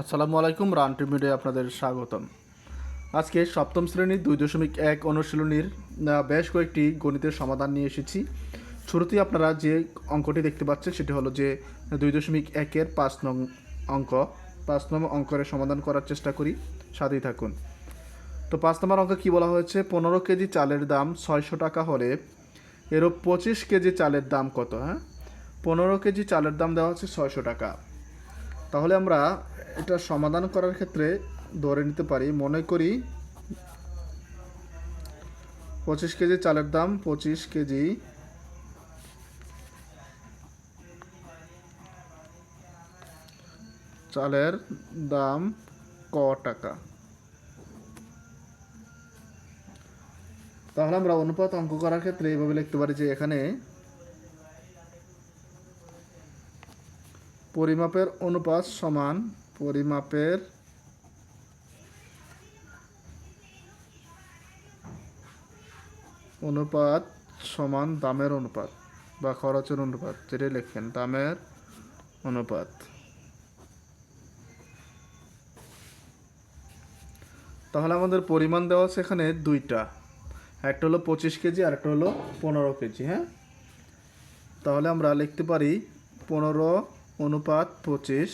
আসসালামু আলাইকুম রানটি মিডিয়া আপনাদের স্বাগতম। আজকে সপ্তম শ্রেণির দুই দশমিক এক অনুশীলনীর বেশ কয়েকটি গণিতের সমাধান নিয়ে এসেছি। শুরুতেই আপনারা যে অঙ্কটি দেখতে পাচ্ছেন, সেটি হলো যে দুই দশমিক একের পাঁচ নং অঙ্ক। পাঁচ নং অঙ্কের সমাধান করার চেষ্টা করি, সাথেই থাকুন। তো পাঁচ নম্বর অঙ্ক কী বলা হয়েছে? পনেরো কেজি চালের দাম ছয়শো টাকা হলে এরও পঁচিশ কেজি চালের দাম কত হ্যাঁ? পনেরো কেজি চালের দাম দেওয়া হচ্ছে ছয়শো টাকা। তাহলে আমরা এটা সমাধান করার ক্ষেত্রে ধরে নিতে পারি। মনে করি পঁচিশ কেজি চালের দাম পঁচিশ কেজি। চালের দাম ক টাকা। তাহলে আমরা অনুপাত অঙ্ক করার ক্ষেত্রে এইভাবে লিখতে পারি যে এখানে পরিমাপের অনুপাত সমান পরিমাপের অনুপাত সমান দামের অনুপাত বা খরচের অনুপাত যেটাই লেখেন দামের অনুপাত। তাহলে আমাদের পরিমাণ দেওয়া আছে এখানে দুইটা। একটা হলো পঁচিশ কেজি আর একটা হলো পনেরো কেজি হ্যাঁ? তাহলে আমরা লিখতে পারি পনেরো অনুপাত পঁচিশ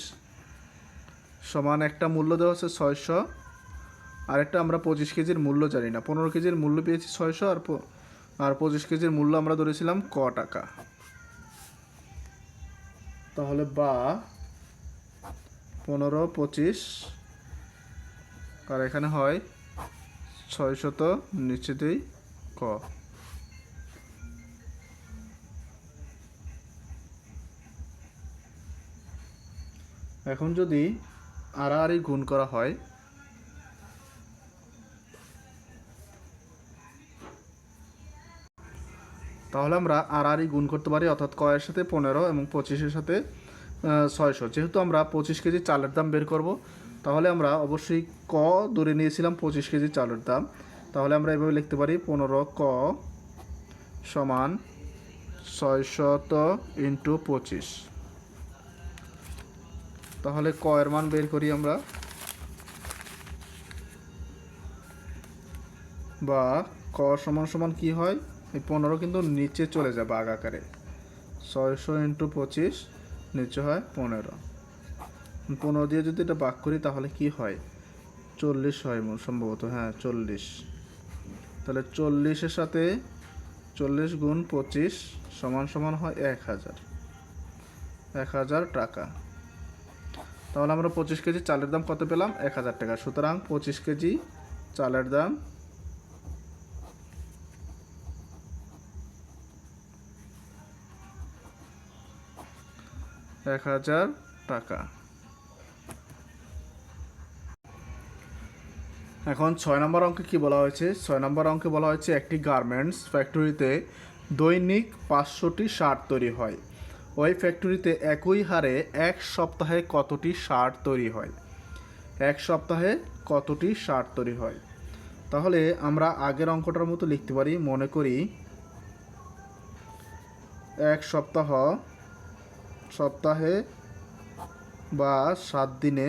সমান একটা মূল্য দেওয়া আছে ছয়শো। আরেকটা আমরা পঁচিশ কেজির মূল্য জানি না। পনেরো কেজির মূল্য পেয়েছি ছয়শো আর আর পঁচিশ কেজির মূল্য আমরা ধরেছিলাম ক টাকা। তাহলে বা পনেরো, পঁচিশ, আর এখানে হয় ছয়শত নিশ্চিতই ক। এখন যদি আড়াআড়ি গুণ করা হয়, তাহলে আমরা আড়াআড়ি গুণ করতে পারি, অর্থাৎ কয়ের সাথে পনেরো এবং পঁচিশের সাথে ছয়শো। যেহেতু আমরা পঁচিশ কেজি চালের দাম বের করব, তাহলে আমরা অবশ্যই ক ধরে নিয়েছিলাম পঁচিশ কেজি চালের দাম। তাহলে আমরা এভাবে লিখতে পারি, পনেরো ক সমান ছয়শত ইন্টু পঁচিশ। তাহলে ক এর মান বের করি আমরা। বা ক সমান সমান কি হয়? এই পনেরো কিন্তু নিচে চলে যাবে আগ আকারে। ছয়শো ইন্টু পঁচিশ নিচে হয় পনেরো। পনেরো দিয়ে যদি এটা বাক করি তাহলে কি হয়? চল্লিশ হয় সম্ভবত হ্যাঁ চল্লিশ। তাহলে চল্লিশের সাথে চল্লিশ গুণ পঁচিশ সমান সমান হয় এক হাজার। এক হাজার টাকা। তাহলে আমরা পঁচিশ কেজি চালের দাম কত পেলাম? এক হাজার টাকা। সুতরাং পঁচিশ কেজি চালের দাম এক হাজার টাকা। এখন ছয় নম্বর অঙ্কে কি বলা হয়েছে? ছয় নম্বর অঙ্কে বলা হয়েছে একটি গার্মেন্টস ফ্যাক্টরিতে দৈনিক পাঁচশোটি শার্ট তৈরি হয়। ওই ফ্যাক্টরিতে একই হারে এক সপ্তাহে কতটি শার্ট তৈরি হয়? এক সপ্তাহে কতটি শার্ট তৈরি হয়? তাহলে আমরা আগের অঙ্কটার মতো লিখতে পারি, মনে করি এক সপ্তাহ, সপ্তাহে বা সাত দিনে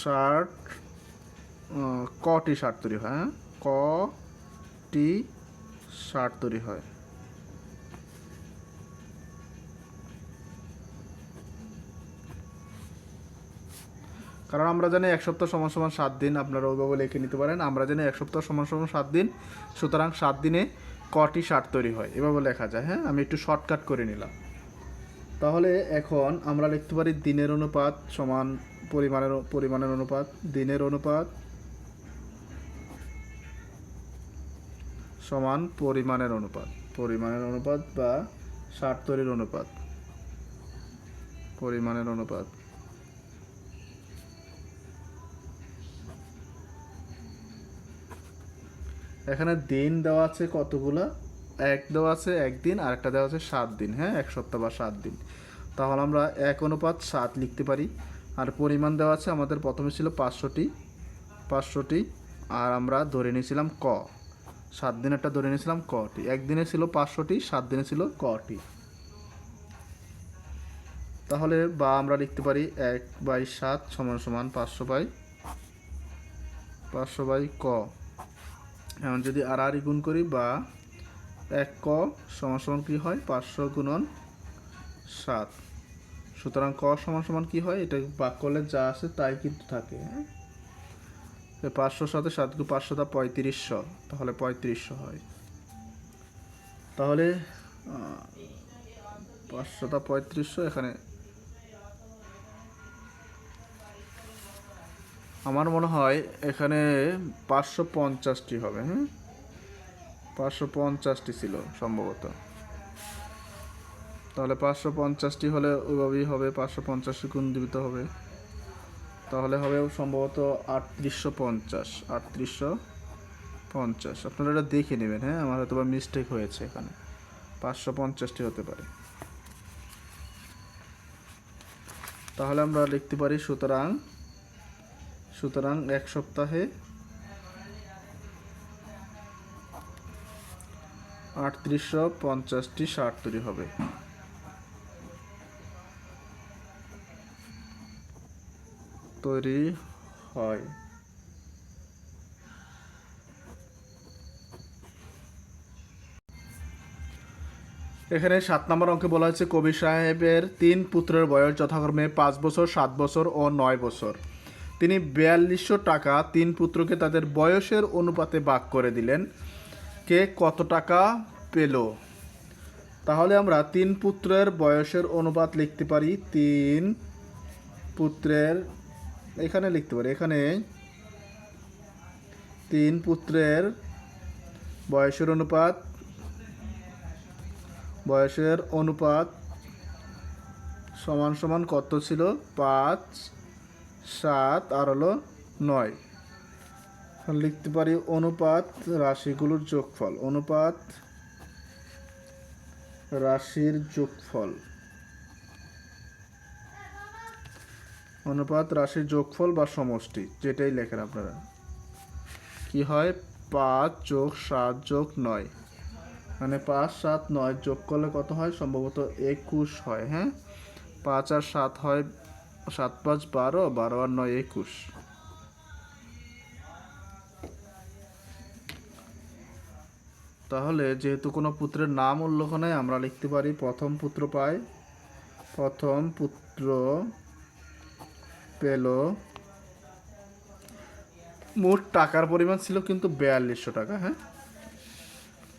শার্ট কটি শার্ট তৈরি হয় হ্যাঁ? কটি শার্ট তৈরি হয়। কারণ আমরা জানি এক সপ্তাহ সমান সমান সাত দিন আপনারা ওইভাবে লিখে নিতে পারেন। আমরা জানি এক সপ্তাহ সমান সমান সাত দিন, সুতরাং সাত দিনে কটি শার্ট তৈরি হয়, এভাবে লেখা যায় হ্যাঁ? আমি একটু শর্টকাট করে নিলাম। তাহলে এখন আমরা লিখতে পারি দিনের অনুপাত সমান পরিমাণের পরিমাণের অনুপাত, দিনের অনুপাত সমান পরিমাণের অনুপাত। পরিমাণের অনুপাত বা শার্ট তৈরির অনুপাত। পরিমাণের অনুপাত। এখানে দিন দেওয়া আছে কতগুলো? এক দেওয়া আছে একদিন আর একটা দেওয়া আছে সাত দিন। হ্যাঁ এক সপ্তাহ বা সাত দিন। তাহলে আমরা এক অনুপাত সাত লিখতে পারি। আর পরিমাণ দেওয়া আছে আমাদের প্রথমে ছিল পাঁচশোটি পাঁচশোটি, আর আমরা ধরে নিয়েছিলাম ক। সাত দিনেরটা ধরে নিয়েছিলাম কটি? একদিনে ছিল পাঁচশোটি, সাত দিনে ছিল কটি? তাহলে বা আমরা লিখতে পারি এক বাই সাত সমান সমান পাঁচশো বাই পাঁচশো বাই ক। এখন যদি আর আর গুণ করি বা এক ক সমান সমান কী হয়? পাঁচশো গুণন সাত। সুতরাং ক সমান সমান কী হয়? এটা বাক করলে যা আছে তাই কিন্তু থাকে হ্যাঁ? পাঁচশোর সাথে সাত গু পাঁচশোটা পঁয়ত্রিশশো, তাহলে পঁয়ত্রিশশো হয়। তাহলে পাঁচশোটা পঁয়ত্রিশশো এখানে। আমার মনে হয় এখানে পাঁচশো পঞ্চাশটি হবে হ্যাঁ পাঁচশো পঞ্চাশটি ছিল সম্ভবত। তাহলে পাঁচশো পঞ্চাশটি হলে ওইভাবেই হবে, পাঁচশো পঞ্চাশটি গুণ দিবিত হবে। তাহলে হবে সম্ভবত আটত্রিশশো পঞ্চাশ আটত্রিশশো পঞ্চাশ। আপনারা এটা দেখে নেবেন হ্যাঁ? আমার হয়তো বা মিস্টেক হয়েছে এখানে। পাঁচশো পঞ্চাশটি হতে পারে। তাহলে আমরা লিখতে পারি, সুতরাং সুতরাং এক সপ্তাহে আটত্রিশশো পঞ্চাশটি শার্ট তৈরি হবে। তৈরি হয়। এখানে সাত নম্বর অঙ্কে বলা হয়েছে, কবি সাহেবের তিন পুত্রের বয়স যথাক্রমে পাঁচ বছর, সাত বছর ও নয় বছর। তিনি বিয়াল্লিশশো টাকা তিন পুত্রকে তাদের বয়সের অনুপাতে ভাগ করে দিলেন। কে কত টাকা পেল? তাহলে আমরা তিন পুত্রের বয়সের অনুপাত লিখতে পারি, তিন পুত্রের এখানে লিখতে পারি, এখানে তিন পুত্রের বয়সের অনুপাত বয়সের অনুপাত সমান সমান কত ছিল? পাঁচ, সাত, আর হলো নয়। লিখতে পারি অনুপাত রাশিগুলোর যোগফল, অনুপাত রাশির যোগফল। অনুপাত রাশির যোগফল বা সমষ্টি, যেটাই লেখেন আপনারা। কি হয়? পাঁচ যোগ সাত যোগ নয়। মানে পাঁচ, সাত, নয় যোগ করলে কত হয়? সম্ভবত একুশ হয় হ্যাঁ? পাঁচ আর সাত হয় সাত পাঁচ বারো বারো আর নয় একুশ। তাহলে যেহেতু কোনো পুত্রের নাম উল্লেখ নেই, আমরা লিখতে পারি প্রথম পুত্র পাই। প্রথম পুত্র পেল। মোট টাকার পরিমাণ ছিল কিন্তু বিয়াল্লিশশো টাকা হ্যাঁ?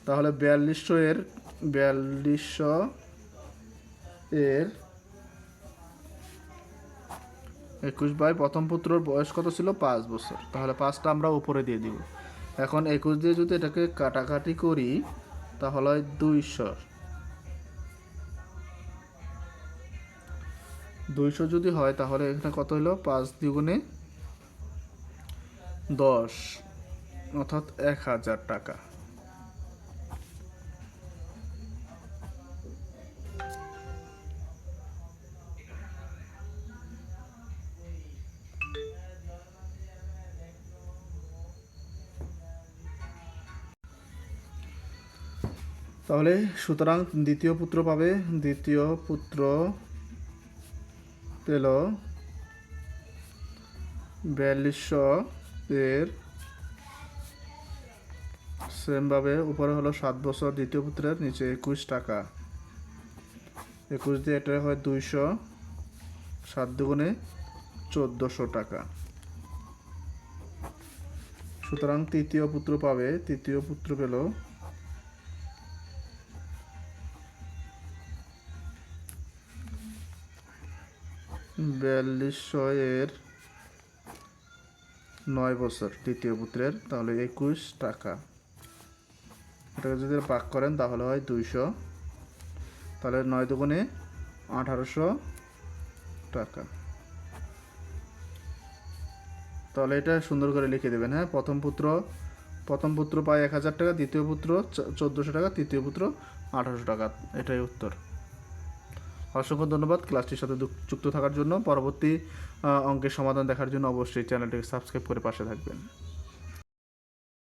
তাহলে বিয়াল্লিশশো এর বিয়াল্লিশশো এর একুশ বাই প্রথম পুত্রর বয়স কত ছিল? পাঁচ বছর। তাহলে পাঁচটা আমরা উপরে দিয়ে দিব। এখন একুশ দিয়ে যদি এটাকে কাটাকাটি করি, তাহলে দুইশো। দুইশো যদি হয়, তাহলে এখানে কত হলো? পাঁচ দ্বিগুণে দশ, অর্থাৎ এক হাজার টাকা। তাহলে সুতরাং দ্বিতীয় পুত্র পাবে। দ্বিতীয় পুত্র পেল বিয়াল্লিশশো এর সেমভাবে উপরে হলো সাত বছর দ্বিতীয় পুত্রের, নিচে একুশ টাকা। একুশ দিয়ে এটা হয় দুইশো, সাত দুগুণে চোদ্দোশো টাকা। সুতরাং তৃতীয় পুত্র পাবে, তৃতীয় পুত্র পেল বিয়াল্লিশশো এর নয় বছর দ্বিতীয় পুত্রের, তাহলে একুশ টাকা। এটাকে যদি পাক করেন, তাহলে হয় দুইশো। তাহলে নয় দুগুণে আঠারোশো টাকা। তাহলে এটা সুন্দর করে লিখে দেবেন হ্যাঁ? প্রথম পুত্র প্রথম পুত্র পায় এক হাজার টাকা, দ্বিতীয় পুত্র চোদ্দোশো টাকা, তৃতীয় পুত্র আঠারোশো টাকা। এটাই উত্তর। অসংখ্য ধন্যবাদ ক্লাসটির সাথে যুক্ত থাকার জন্য। পরবর্তী অঙ্কের সমাধান দেখার জন্য অবশ্যই চ্যানেলটিকে সাবস্ক্রাইব করে পাশে থাকবেন।